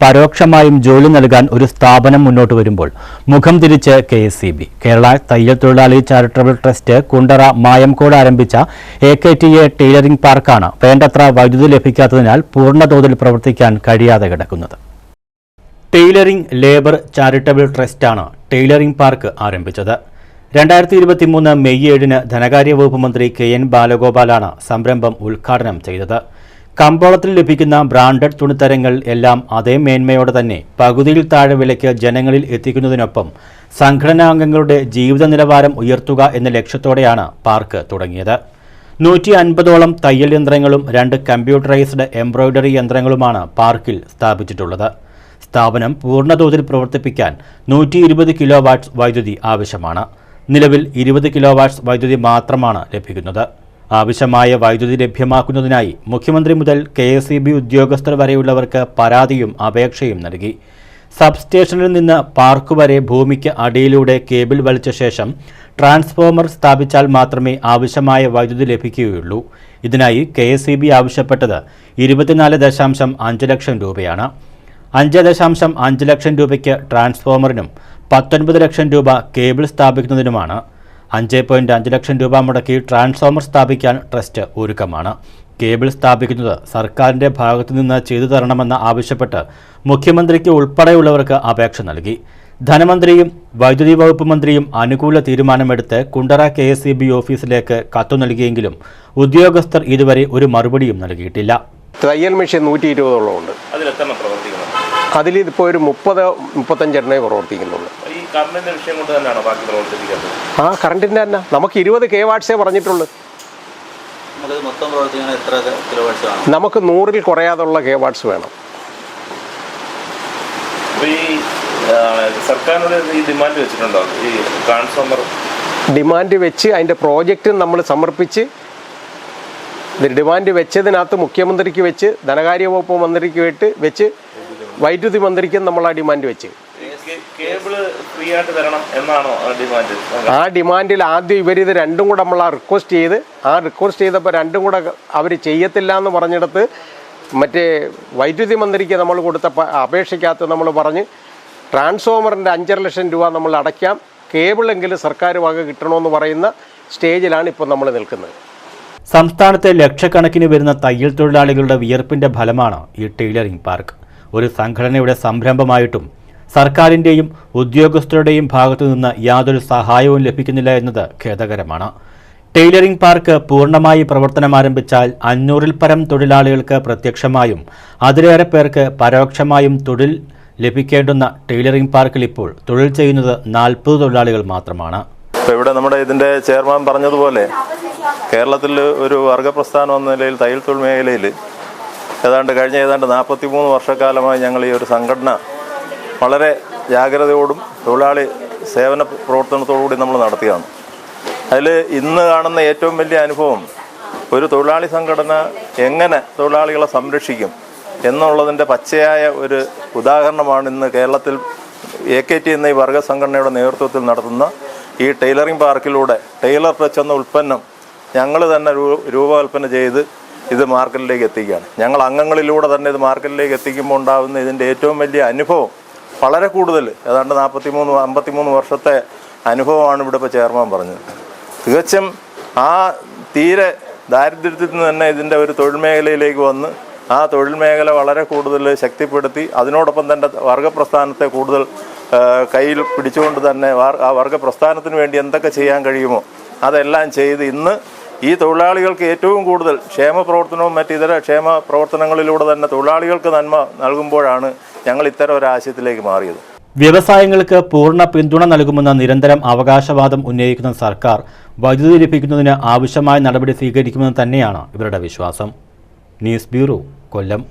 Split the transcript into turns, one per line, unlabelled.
പരോക്ഷമായും ജോലി നൽകാൻ ഒരു സ്ഥാപനം മുന്നോട്ട് വരുമ്പോൾ മുഖം തിരിച്ച് K S C B. Kerala തയ്യൽ തൊഴിലാളി ചാരിറ്റബിൾ ട്രസ്റ്റ് കുണ്ടറ മായംകോട് ആരംഭിച്ച A K T A tailoring പാർക്കാണ് വേണ്ടത്ര വൈദ്യുതി ലഭിക്കാത്തതിനാൽ പൂർണതോതിൽ പ്രവർത്തിക്കാൻ കഴിയാതെ കിടക്കുന്നത്. ടൈലറിംഗ് ലേബർ ചാരിറ്റബിൾ ട്രസ്റ്റാണ് ടൈലറിംഗ് പാർക്ക് ആരംഭിച്ചത്. രണ്ടായിരത്തി ഇരുപത്തിമൂന്ന് മെയ് ഏഴിന് ധനകാര്യ വകുപ്പ് മന്ത്രി കെ എൻ ബാലഗോപാലാണ് സംരംഭം ഉദ്ഘാടനം ചെയ്തത്. കമ്പോളത്തിൽ ലഭിക്കുന്ന ബ്രാൻഡഡ് തുണിത്തരങ്ങൾ എല്ലാം അതേ മേന്മയോടെ തന്നെ പകുതിയിൽ താഴെ വിലയ്ക്ക് ജനങ്ങളിൽ എത്തിക്കുന്നതിനൊപ്പം സംഘടനാംഗങ്ങളുടെ ജീവിത നിലവാരം ഉയർത്തുക എന്ന ലക്ഷ്യത്തോടെയാണ് പാർക്ക് തുടങ്ങിയത്. നൂറ്റി അൻപതോളം തയ്യൽ യന്ത്രങ്ങളും രണ്ട് കമ്പ്യൂട്ടറൈസ്ഡ് എംബ്രോയ്ഡറി യന്ത്രങ്ങളുമാണ് പാർക്കിൽ സ്ഥാപിച്ചിട്ടുള്ളത്. സ്ഥാപനം പൂർണതോതിൽ പ്രവർത്തിപ്പിക്കാൻ നൂറ്റി ഇരുപത് കിലോ വാട്ട്സ് വൈദ്യുതി ആവശ്യമാണ്. നിലവിൽ ഇരുപത് കിലോ വാട്ട്സ് വൈദ്യുതി മാത്രമാണ് ലഭിക്കുന്നത്. ആവശ്യമായ വൈദ്യുതി ലഭ്യമാക്കുന്നതിനായി മുഖ്യമന്ത്രി മുതൽ കെ എസ് ഇ ബി ഉദ്യോഗസ്ഥർ വരെയുള്ളവർക്ക് പരാതിയും അപേക്ഷയും നൽകി. സബ്സ്റ്റേഷനിൽ നിന്ന് പാർക്ക് വരെ ഭൂമിക്ക് അടിയിലൂടെ കേബിൾ വലിച്ച ശേഷം ട്രാൻസ്ഫോമർ സ്ഥാപിച്ചാൽ മാത്രമേ ആവശ്യമായ വൈദ്യുതി ലഭിക്കുകയുള്ളൂ. ഇതിനായി കെ എസ് ഇ ബി ആവശ്യപ്പെട്ടത് ഇരുപത്തിനാല് ദശാംശം അഞ്ച് ലക്ഷം രൂപയാണ്. അഞ്ച് ദശാംശം അഞ്ച് ലക്ഷം രൂപയ്ക്ക് ട്രാൻസ്ഫോമറിനും പത്തൊൻപത് ലക്ഷം രൂപ കേബിൾ സ്ഥാപിക്കുന്നതിനുമാണ് അഞ്ച് പോയിന്റ് അഞ്ച് ലക്ഷം രൂപ മുടക്കി ട്രാൻസ്ഫോമർ സ്ഥാപിക്കാൻ ട്രസ്റ്റ് ഒരുക്കമാണ്. കേബിൾ സ്ഥാപിക്കുന്നത് സർക്കാരിന്റെ ഭാഗത്തു നിന്ന് ചെയ്തു തരണമെന്ന് ആവശ്യപ്പെട്ട് മുഖ്യമന്ത്രിക്ക് ഉൾപ്പെടെയുള്ളവർക്ക് അപേക്ഷ നൽകി. ധനമന്ത്രിയും വൈദ്യുതി വകുപ്പ് മന്ത്രിയും അനുകൂല തീരുമാനമെടുത്ത് കുണ്ടറ കെ എസ് ഓഫീസിലേക്ക് കത്തു നൽകിയെങ്കിലും ഉദ്യോഗസ്ഥർ ഇതുവരെ ഒരു മറുപടിയും നൽകിയിട്ടില്ല.
തയ്യൽ മെഷീൻ നൂറ്റി ഇരുപതോളം ഉണ്ട്
അതിലെത്തണം പ്രവർത്തിക്കുന്നു?
അതിൽ ഒരു മുപ്പത് മുപ്പത്തഞ്ചെണ്ണേ പ്രവർത്തിക്കുന്നുള്ളൂ.
കറണ്ടിന്റെ വിഷയം കൊണ്ട് തന്നെയാണോ ബാക്കി പ്രവർത്തിപ്പിക്കുന്നത്?
ആ കറണ്ടിന്റെ തന്നെ. നമുക്ക് ഇരുപത് കെ വാട്ട്സേ പറഞ്ഞിട്ടുള്ളൂ. നമുക്ക് നൂറിൽ കുറയാതുള്ള കെ വാട്ട്സ് വേണം.
ഈ ആ, ഈ ഡിമാൻഡ് വെച്ചിട്ടുണ്ടോ? ഈ ട്രാൻസ്ഫോമർ
ഡിമാൻഡ് വെച്ച് അതിന്റെ പ്രോജക്റ്റ് നമ്മൾ സമർപ്പിച്ച് ഡിമാൻഡ് വെച്ചതിനകത്ത് മുഖ്യമന്ത്രിക്ക് വെച്ച് ധനകാര്യ വകുപ്പ് മന്ത്രിക്ക് വേണ്ടി വെച്ച് വൈദ്യുതി മന്ത്രിക്കും നമ്മൾ ആ ഡിമാൻഡ് വെച്ച്.
ഫ്രീ ആയിട്ട് തരണം എന്നാണോ ഡിമാൻഡ്
ആ ഡിമാൻഡിൽ ആദ്യം ഇവരിത് രണ്ടും കൂടെ നമ്മൾ ആ റിക്വസ്റ്റ് ചെയ്ത് ആ റിക്വസ്റ്റ് ചെയ്തപ്പോൾ രണ്ടും കൂടെ അവർ ചെയ്യത്തില്ല എന്ന് പറഞ്ഞിടത്ത് മറ്റേ വൈദ്യുതി മന്ത്രിക്ക് നമ്മൾ കൊടുത്ത അപേക്ഷിക്കാത്ത അപേക്ഷയ്ക്കകത്ത് നമ്മൾ പറഞ്ഞ് ട്രാൻസ്ഫോമറിന്റെ അഞ്ചര ലക്ഷം രൂപ നമ്മൾ അടയ്ക്കാം കേബിളെങ്കിലും സർക്കാർ വക കിട്ടണമെന്ന് പറയുന്ന സ്റ്റേജിലാണ് ഇപ്പോൾ നമ്മൾ നിൽക്കുന്നത്.
സംസ്ഥാനത്തെ ലക്ഷക്കണക്കിന് വരുന്ന തയ്യൽ തൊഴിലാളികളുടെ വിയർപ്പിന്റെ ഫലമാണ് ഈ ടൈലറിംഗ് പാർക്ക്. ഒരു സംഘടനയുടെ സംരംഭമായിട്ടും സർക്കാരിന്റെയും ഉദ്യോഗസ്ഥരുടെയും ഭാഗത്തു നിന്ന് യാതൊരു സഹായവും ലഭിക്കുന്നില്ല എന്നത് ഖേദകരമാണ്. ടൈലറിംഗ് പാർക്ക് പൂർണമായി പ്രവർത്തനം ആരംഭിച്ചാൽ അഞ്ഞൂറിൽ പരം തൊഴിലാളികൾക്ക് പ്രത്യക്ഷമായും അതിലേറെ പേർക്ക് പരോക്ഷമായും തൊഴിൽ ലഭിക്കേണ്ടുന്ന ടൈലറിംഗ് പാർക്കിൽ ഇപ്പോൾ തൊഴിൽ ചെയ്യുന്നത് നാൽപ്പത് തൊഴിലാളികൾ മാത്രമാണ്.
ഇപ്പോൾ ഇവിടെ നമ്മുടെ ഇതിന്റെ ചെയർമാൻ പറഞ്ഞതുപോലെ കേരളത്തിൽ ഒരു വർഗപ്രസ്ഥാനം എന്ന നിലയിൽ തയ്യൽ തൊഴിൽ മേഖലയിൽ ഏതാണ്ട് കഴിഞ്ഞ ഏതാണ്ട് നാൽപ്പത്തി മൂന്ന് വർഷക്കാലമായി ഞങ്ങൾ ഈ ഒരു സംഘടന വളരെ ജാഗ്രതയോടും തൊഴിലാളി സേവന പ്രവർത്തനത്തോടുകൂടി നമ്മൾ നടത്തിയതാണ്. അതിൽ ഇന്ന് കാണുന്ന ഏറ്റവും വലിയ അനുഭവം ഒരു തൊഴിലാളി സംഘടന എങ്ങനെ തൊഴിലാളികളെ സംരക്ഷിക്കും എന്നുള്ളതിന്റെ പച്ചയായ ഒരു ഉദാഹരണമാണ് ഇന്ന് കേരളത്തിൽ എ കെ ടി എന്ന ഈ വർഗ സംഘടനയുടെ നേതൃത്വത്തിൽ നടത്തുന്ന ഈ ടൈലറിംഗ് പാർക്കിലൂടെ ടൈലർ ടച്ച് എന്ന ഉൽപ്പന്നം ഞങ്ങൾ തന്നെ രൂപകൽപ്പന ചെയ്ത് ഇത് മാർക്കറ്റിലേക്ക് എത്തിക്കുകയാണ്. ഞങ്ങൾ അംഗങ്ങളിലൂടെ തന്നെ ഇത് മാർക്കറ്റിലേക്ക് എത്തിക്കുമ്പോൾ ഉണ്ടാകുന്ന ഇതിന്റെ ഏറ്റവും വലിയ അനുഭവം വളരെ കൂടുതൽ. ഏതാണ്ട് നാൽപ്പത്തി മൂന്ന് അമ്പത്തി മൂന്ന് വർഷത്തെ അനുഭവമാണ് ഇവിടെ ഇപ്പോൾ ചെയർമാൻ പറഞ്ഞത്. തികച്ചും ആ തീരെ ദാരിദ്ര്യത്തിൽ നിന്ന് തന്നെ ഇതിന്റെ ഒരു തൊഴിൽ മേഖലയിലേക്ക് വന്ന് ആ തൊഴിൽ മേഖല വളരെ കൂടുതൽ ശക്തിപ്പെടുത്തി അതിനോടൊപ്പം തന്നെ വർഗപ്രസ്ഥാനത്തെ കൂടുതൽ കയ്യിൽ പിടിച്ചുകൊണ്ട് തന്നെ ആ വർഗപ്രസ്ഥാനത്തിന് വേണ്ടി എന്തൊക്കെ ചെയ്യാൻ കഴിയുമോ അതെല്ലാം ചെയ്ത് ഇന്ന് ഈ തൊഴിലാളികൾക്ക് ഏറ്റവും കൂടുതൽ ക്ഷേമ പ്രവർത്തനവും മറ്റ് ഇതര ക്ഷേമ പ്രവർത്തനങ്ങളിലൂടെ തന്നെ തൊഴിലാളികൾക്ക് നന്മ നൽകുമ്പോഴാണ് ഞങ്ങൾ ഇത്തരം ഒരു ആശയത്തിലേക്ക് മാറിയത്.
വ്യവസായങ്ങൾക്ക് പൂർണ പിന്തുണ നൽകുമെന്ന നിരന്തരം അവകാശവാദം ഉന്നയിക്കുന്ന സർക്കാർ വൈദ്യുതി ലഭിക്കുന്നതിന് ആവശ്യമായ നടപടി സ്വീകരിക്കുമെന്ന് തന്നെയാണ് ഇവരുടെ വിശ്വാസം. News bureau Kollam.